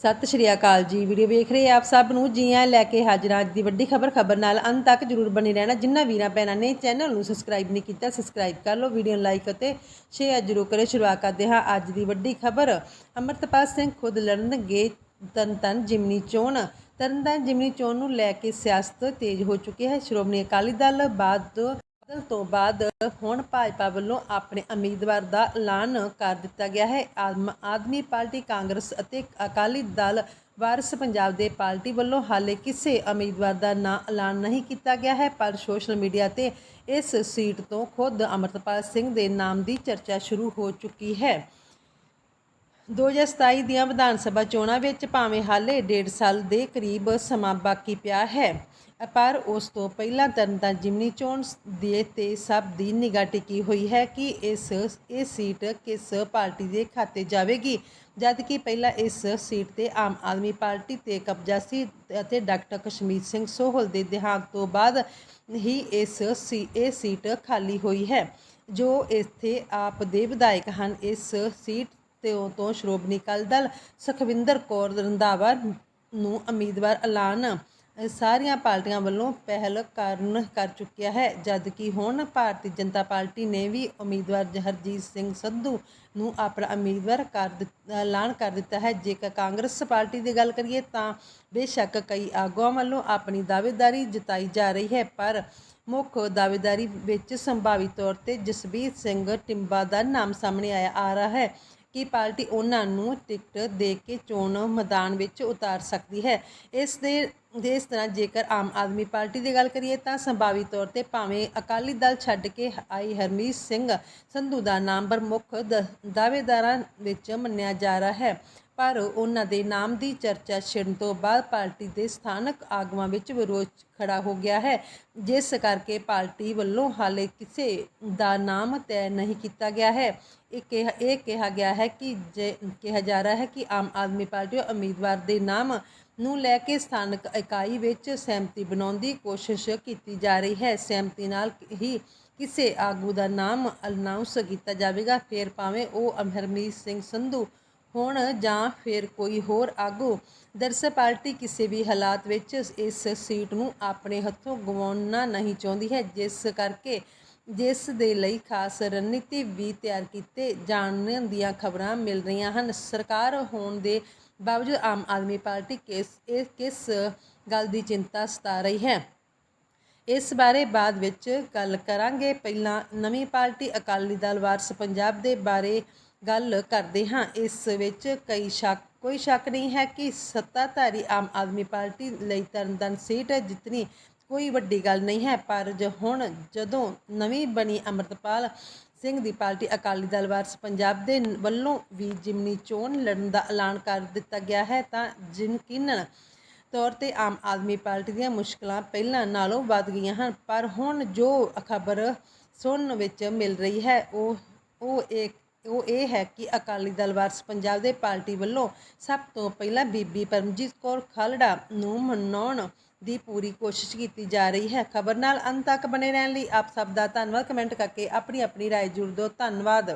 ਸਤਿ ਸ਼੍ਰੀ ਅਕਾਲ ਜੀ। ਵੀਡੀਓ ਵੇਖ ਰਹੇ ਆਪ ਸਭ ਨੂੰ? ਜੀ ਆਇਆਂ ਲੈ ਕੇ ਹਾਜ਼ਰ ਅੱਜ ਦੀ ਵੱਡੀ ਖਬਰ। ਖਬਰ ਨਾਲ ਅੰਤ ਤੱਕ ਜਰੂਰ ਬਣੇ ਰਹਿਣਾ। ਜਿੰਨਾ ਵੀਰਾਂ ਭੈਣਾਂ ਨੇ ਚੈਨਲ ਨੂੰ ਸਬਸਕ੍ਰਾਈਬ ਨਹੀਂ ਕੀਤਾ, ਸਬਸਕ੍ਰਾਈਬ ਕਰ ਲਓ, ਵੀਡੀਓ ਨੂੰ ਲਾਈਕ ਅਤੇ ਸ਼ੇਅਰ ਜਰੂਰ ਕਰੇ ਸ਼ੁਰੂਆਤ ਕਰਦੇ ਹਾਂ ਅੱਜ ਦੀ ਵੱਡੀ ਖਬਰ। ਅਮਰਤਪਾਲ ਸਿੰਘ ਖੁਦ ਲੜਨਗੇ ਤਨ ਤਰਨਤਾਰਨ ਜਿਮਨੀ ਚੋਣ। ਤਰਨਤਾਰਨ ਜਿਮਨੀ ਚੋਣ ਨੂੰ ਲੈ ਕੇ ਸਿਆਸਤ ਤੇਜ਼ ਹੋ ਚੁੱਕੀ ਹੈ। ਸ਼੍ਰੋਮਣੀ ਅਕਾਲੀ ਦਲ ਬਾਅਦ ਬਦਲ ਤੋਂ ਬਾਅਦ ਹੁਣ ਭਾਜਪਾ ਵੱਲੋਂ ਆਪਣੇ ਉਮੀਦਵਾਰ ਦਾ ਐਲਾਨ ਕਰ ਦਿੱਤਾ ਗਿਆ ਹੈ। ਆਮ ਆਦਮੀ ਪਾਰਟੀ, ਕਾਂਗਰਸ ਅਤੇ ਅਕਾਲੀ ਦਲ ਵਾਰਿਸ ਪੰਜਾਬ ਦੇ ਪਾਰਟੀ ਵੱਲੋਂ ਹਾਲੇ ਕਿਸੇ ਉਮੀਦਵਾਰ ਦਾ ਨਾਂ ਐਲਾਨ ਨਹੀਂ ਕੀਤਾ ਗਿਆ ਹੈ, ਪਰ ਸੋਸ਼ਲ ਮੀਡੀਆ ਤੇ ਇਸ ਸੀਟ ਤੋਂ ਖੁਦ ਅਮਰਤਪਾਲ ਸਿੰਘ ਦੇ ਨਾਮ ਦੀ ਚਰਚਾ ਸ਼ੁਰੂ ਹੋ ਚੁੱਕੀ ਹੈ। 2027 ਦੀਆਂ ਵਿਧਾਨ ਸਭਾ ਚੋਣਾਂ ਵਿੱਚ ਭਾਵੇਂ ਹਾਲੇ ਡੇਢ ਸਾਲ ਦੇ ਕਰੀਬ ਸਮਾਂ ਬਾਕੀ ਪਿਆ ਹੈ, ਪਰ ਉਸ ਤੋਂ ਪਹਿਲਾਂ ਤਰਨਤਾਰਨ ਜਿਮਨੀ ਚੋਣ ਦੇ ਤੇ ਸਭ ਦੀ ਨਿਗਾਹ ਟਿਕੀ ਹੋਈ ਹੈ ਕਿ ਇਸ, ਇਹ ਸੀਟ ਕਿਸ ਪਾਰਟੀ ਦੇ ਖਾਤੇ ਜਾਵੇਗੀ ਜਦ ਕਿ ਪਹਿਲਾਂ ਇਸ ਸੀਟ ਤੇ ਆਮ ਆਦਮੀ ਪਾਰਟੀ ਤੇ ਕਬਜ਼ਾ ਸੀ ਅਤੇ ਡਾਕਟਰ ਕਸ਼ਮੀਰ ਸਿੰਘ ਸੋਹਲ ਦੇ ਦੇਹਾਂਤ ਤੋਂ ਬਾਅਦ ਹੀ ਇਸ ਸੀ, ਇਹ ਸੀਟ ਖਾਲੀ ਹੋਈ ਹੈ। ਜੋ ਇੱਥੇ ਆਪ ਦੇ ਵਿਧਾਇਕ ਹਨ, ਇਸ ਸੀਟ ਤੇ ਤੋਂ ਸ਼੍ਰੋਮਣੀ ਅਕਾਲੀ ਦਲ ਸੁਖਵਿੰਦਰ ਕੌਰ ਰੰਧਾਵਾ ਨੂੰ ਉਮੀਦਵਾਰ ਐਲਾਨ। ਸਾਰੀਆਂ ਪਾਰਟੀਆਂ ਵੱਲੋਂ ਪਹਿਲ ਕਰਨ ਕਰ ਚੁੱਕਿਆ ਹੈ ਜਦ ਕਿ ਹੁਣ ਭਾਰਤੀ ਜਨਤਾ ਪਾਰਟੀ ਨੇ ਵੀ ਉਮੀਦਵਾਰ ਹਰਜੀਤ ਸਿੰਘ ਸੰਧੂ ਨੂੰ ਆਪਣਾ ਉਮੀਦਵਾਰ ਕਰ ਐਲਾਨ ਕਰ ਦਿੱਤਾ ਹੈ। ਜੇਕਰ ਕਾਂਗਰਸ ਪਾਰਟੀ ਦੀ ਗੱਲ ਕਰੀਏ ਤਾਂ ਬੇਸ਼ੱਕ ਕਈ ਆਗੂਆਂ ਵੱਲੋਂ ਆਪਣੀ ਦਾਅਵੇਦਾਰੀ ਜਤਾਈ ਜਾ ਰਹੀ ਹੈ, ਪਰ ਮੁੱਖ ਦਾਅਵੇਦਾਰੀ ਵਿੱਚ ਸੰਭਾਵੀ ਤੌਰ ਤੇ ਜਸਬੀਰ ਸਿੰਘ ਟਿੰਬਾ ਦਾ ਨਾਮ ਸਾਹਮਣੇ ਆਇਆ ਆ ਰਿਹਾ ਹੈ। ਕਿ ਪਾਰਟੀ ਉਹਨਾਂ ਨੂੰ ਟਿਕਟ ਦੇ ਕੇ ਚੋਣ ਮੈਦਾਨ ਵਿੱਚ ਉਤਾਰ ਸਕਦੀ ਹੈ। ਇਸ ਦੇ ਇਸ ਤਰ੍ਹਾਂ ਜੇਕਰ ਆਮ ਆਦਮੀ ਪਾਰਟੀ ਦੀ ਗੱਲ ਕਰੀਏ ਤਾਂ ਸੰਭਾਵੀ ਤੌਰ ਤੇ ਭਾਵੇਂ ਅਕਾਲੀ ਦਲ ਛੱਡ ਕੇ ਆਈ ਹਰਮੀਤ ਸਿੰਘ ਸੰਧੂ ਦਾ ਨਾਮ ਪ੍ਰਮੁੱਖ ਦ- ਦਾਅਵੇਦਾਰਾਂ ਵਿੱਚ ਮੰਨਿਆ ਜਾ ਰਿਹਾ ਹੈ। ਪਰ ਉਹਨਾਂ ਦੇ ਨਾਮ ਦੀ ਚਰਚਾ ਛਿੜਨ ਤੋਂ ਬਾਅਦ ਪਾਰਟੀ ਦੇ ਸਥਾਨਕ ਆਗੂਆਂ ਵਿੱਚ ਵਿਰੋਧ ਖੜਾ ਹੋ ਗਿਆ ਹੈ। ਜਿਸ ਕਰਕੇ ਪਾਰਟੀ ਵੱਲੋਂ ਹਾਲੇ ਕਿਸੇ ਦਾ ਨਾਮ ਤੈਅ ਨਹੀਂ ਕੀਤਾ ਗਿਆ ਹੈ। ਇਹ ਕਿਹਾ ਇਹ ਕਿਹਾ ਗਿਆ ਹੈ ਕਿ ਜੇ, ਕਿਹਾ ਜਾ ਰਿਹਾ ਹੈ ਕਿ ਆਮ ਆਦਮੀ ਪਾਰਟੀ ਉਮੀਦਵਾਰ ਦੇ ਨਾਮ ਨੂੰ ਲੈ ਕੇ ਸਥਾਨਕ ਇਕਾਈ ਵਿੱਚ ਸਹਿਮਤੀ ਬਣਾਉਣ ਦੀ ਕੋਸ਼ਿਸ਼ ਕੀਤੀ ਜਾ ਰਹੀ ਹੈ। ਸਹਿਮਤੀ ਨਾਲ ਹੀ ਕਿਸੇ ਆਗੂ ਦਾ ਨਾਮ ਅਨਾਉਂਸ ਕੀਤਾ ਜਾਵੇਗਾ। ਫਿਰ ਭਾਵੇਂ ਉਹ ਅਮਰਮੀਤ ਸਿੰਘ ਸੰਧੂ ਹੋਣ ਜਾਂ ਫਿਰ ਕੋਈ ਹੋਰ ਆਗੂ। ਦਰਸਲ ਪਾਰਟੀ ਕਿਸੇ ਵੀ ਹਾਲਾਤ ਵਿੱਚ ਇਸ ਸੀਟ ਨੂੰ ਆਪਣੇ ਹੱਥੋਂ ਗਵਾਉਣਾ ਨਹੀਂ ਚਾਹੁੰਦੀ ਹੈ, ਜਿਸ ਕਰਕੇ ਜਿਸ ਦੇ ਲਈ ਖਾਸ ਰਣਨੀਤੀ ਵੀ ਤਿਆਰ ਕੀਤੇ ਜਾਣ ਦੀਆਂ ਖਬਰਾਂ ਮਿਲ ਰਹੀਆਂ ਹਨ। ਸਰਕਾਰ ਹੋਣ ਦੇ ਬਾਵਜੂਦ ਆਮ ਆਦਮੀ ਪਾਰਟੀ ਕਿਸ, ਇਹ ਕਿਸ ਗੱਲ ਦੀ ਚਿੰਤਾ ਸਤਾ ਰਹੀ ਹੈ? ਇਸ ਬਾਰੇ ਬਾਅਦ ਵਿੱਚ ਗੱਲ ਕਰਾਂਗੇ। ਪਹਿਲਾਂ ਨਵੀਂ ਪਾਰਟੀ ਅਕਾਲੀ ਦਲ ਵਾਰਸ ਪੰਜਾਬ ਦੇ ਬਾਰੇ ਗੱਲ ਕਰਦੇ ਹਾਂ। ਇਸ ਵਿੱਚ ਕਈ ਸ਼ੱਕ, ਕੋਈ ਸ਼ੱਕ ਨਹੀਂ ਹੈ ਕਿ ਸੱਤਾਧਾਰੀ ਆਮ ਆਦਮੀ ਪਾਰਟੀ ਲਈ ਤਰਨਤਨ ਸੀਟ ਜਿੱਤਣੀ ਕੋਈ ਵੱਡੀ ਗੱਲ ਨਹੀਂ ਹੈ, ਪਰ ਜ ਹੁਣ ਜਦੋਂ ਨਵੀਂ ਬਣੀ ਅੰਮ੍ਰਿਤਪਾਲ ਸਿੰਘ ਦੀ ਪਾਰਟੀ ਅਕਾਲੀ ਦਲ ਵਾਰਸ ਪੰਜਾਬ ਦੇ ਵੱਲੋਂ ਵੀ ਜਿਮਨੀ ਚੋਣ ਲੜਨ ਦਾ ਐਲਾਨ ਕਰ ਦਿੱਤਾ ਗਿਆ ਹੈ, ਤਾਂ ਯਕੀਨਨ ਤੌਰ ਤੇ ਆਮ ਆਦਮੀ ਪਾਰਟੀ ਦੀਆਂ ਮੁਸ਼ਕਲਾਂ ਪਹਿਲਾਂ ਨਾਲੋਂ ਵੱਧ ਗਈਆਂ ਹਨ। ਪਰ ਹੁਣ ਜੋ ਖਬਰ ਸੁਣਨ ਵਿੱਚ ਮਿਲ ਰਹੀ ਹੈ, ਉਹ ਉਹ ਇੱਕ ਉਹ ਇਹ ਹੈ ਕਿ ਅਕਾਲੀ ਦਲ ਵਾਰਸ ਪੰਜਾਬ ਦੇ ਪਾਰਟੀ ਵੱਲੋਂ ਸਭ ਤੋਂ ਪਹਿਲਾਂ ਬੀਬੀ ਪਰਮਜੀਤ ਕੌਰ ਖਾਲੜਾ ਨੂੰ ਮਨਾਉਣ ਦੀ ਪੂਰੀ ਕੋਸ਼ਿਸ਼ ਕੀਤੀ ਜਾ ਰਹੀ ਹੈ ਖਬਰ ਨਾਲ ਅੰਤ ਤੱਕ ਬਣੇ ਰਹਿਣ ਲਈ ਆਪ ਸਭ ਦਾ ਧੰਨਵਾਦ ਕਮੈਂਟ ਕਰਕੇ ਆਪਣੀ ਆਪਣੀ رائے ਜਰੂਰ ਦਿਓ ਧੰਨਵਾਦ